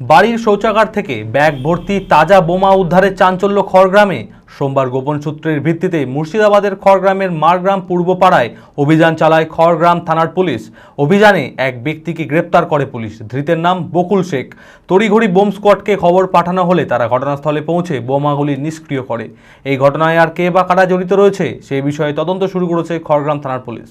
বাড়ির শৌচাগার থেকে ব্যাগ ভর্তি তাজা বোমা উদ্ধারের চাঞ্চল্য খড়গ্রামে। সোমবার গোপন সূত্রের ভিত্তিতে মুর্শিদাবাদের খড়গ্রামের মারগ্রাম পূর্বপাড়ায় অভিযান চালায় খড়গ্রাম থানার পুলিশ। অভিযানে এক ব্যক্তিকে গ্রেপ্তার করে পুলিশ। ধৃতের নাম বকুল শেখ। তড়িঘড়ি বোম স্কোয়াডকে খবর পাঠানো হলে তারা ঘটনাস্থলে পৌঁছে বোমাগুলি নিষ্ক্রিয় করে। এই ঘটনায় আর কে বা কারা জড়িত রয়েছে সেই বিষয়ে তদন্ত শুরু করেছে খড়গ্রাম থানার পুলিশ।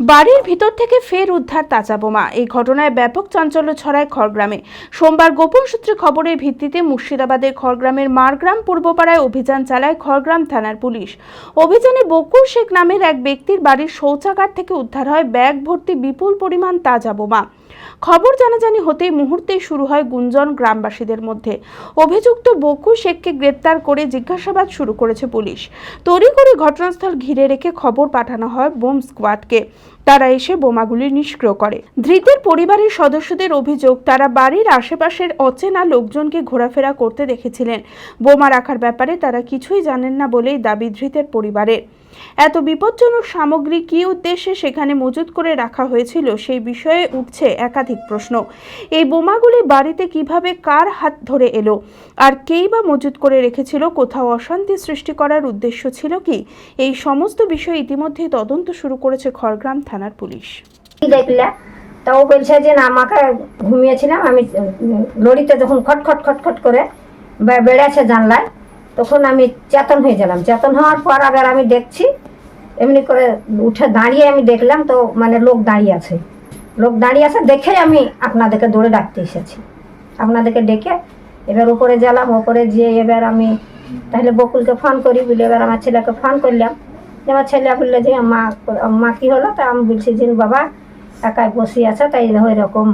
বাড়ির ভিতর থেকে ফের উদ্ধার তাজা বোমা। এই ঘটনায় ব্যাপক চাঞ্চল্য ছড়ায় খড়গ্রামে। সোমবার গোপন সূত্রে খবরের ভিত্তিতে মুর্শিদাবাদের খড়গ্রামের মারগ্রাম পূর্বপাড়ায় অভিযান চালায় খড়গ্রাম থানার পুলিশ। অভিযানে বকুল শেখ নামের এক ব্যক্তির বাড়ির শৌচাগার থেকে উদ্ধার হয় ব্যাগ ভর্তি বিপুল পরিমাণ তাজা বোমা। খবর জানাজানি হতেই মুহূর্তেই শুরু হয় গুঞ্জন গ্রামবাসীদের মধ্যে। অভিযুক্ত বকু শেখকে গ্রেপ্তার করে জিজ্ঞাসাবাদ শুরু করেছে পুলিশ। তড়িঘড়ি ঘটনাস্থল ঘিরে রেখে খবর পাঠানো হয় বোম স্কোয়াডকে। তারা এসে বোমাগুলি নিষ্ক্রিয় করে। ধৃতের পরিবারের সদস্যদের অভিযোগ, তারা বাড়ির আশেপাশের অচেনা লোকজনকে ঘোরাফেরা করতে দেখেছিলেন। বোমা রাখার ব্যাপারে তারা কিছুই জানেন না বলেই দাবি ধৃতের পরিবারের। এত বিপজ্জনক সামগ্রী কী উদ্দেশ্যে সেখানে মজুত করে রাখা হয়েছিল সেই বিষয়ে উঠছে একাধিক প্রশ্ন। এই বোমাগুলি বাড়িতে কীভাবে কার হাত ধরে এলো? আর কেই বা মজুত করে রেখেছিল? কোথাও অশান্তি সৃষ্টি করার উদ্দেশ্য ছিল কি? এই সমস্ত বিষয়ে ইতিমধ্যেই তদন্ত শুরু করেছে খড়গ্রাম থানার পুলিশ। দেখলে? তা ও বলছে যে, না আমাকে ঘুমিয়েছিলাম, আমি লরিতে যখন খটখট খটখট করে বেড়েছে জানলায়, তখন আমি চেতন হয়ে গেলাম। চেতন হওয়ার পর আবার আমি দেখছি, এমনি করে উঠে দাঁড়িয়ে আমি দেখলাম তো মানে লোক দাঁড়িয়ে আছে। লোক দাঁড়িয়ে আছে দেখে আমি আপনাদেরকে দৌড়ে ডাকতে এসেছি। আপনাদেরকে ডেকে এবার উপরে গেলাম ওপরে যেয়ে এবার আমি তাহলে বকুলকে ফোন করি, বলে এবার আমার ছেলেকে ফোন করলাম। আমার ছেলে বলল যে, মা মা কি হলো? তা আমি বলছি যে, বাবা, একাই বসে আছে। তাই ওই রকম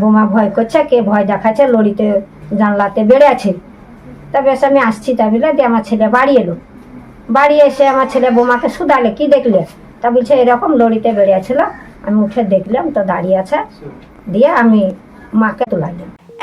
বোমা ভয় করছে, কে ভয় দেখাচ্ছে লড়িতে জানলাতে বেড়ে আছে। তা বেশ, আমি আসছি। তা বলে দিয়ে আমার ছেলে বাড়ি এলো। বাড়ি এসে আমার ছেলে বোমাকে শুধালে, কি দেখলে? তা বলছে, এরকম লড়িতে বেড়ে ছিল আমি উঠে দেখলাম, তো দাঁড়িয়ে আছে। দিয়ে আমি মাকে তুলাইলাম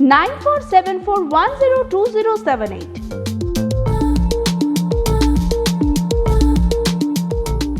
9474102078.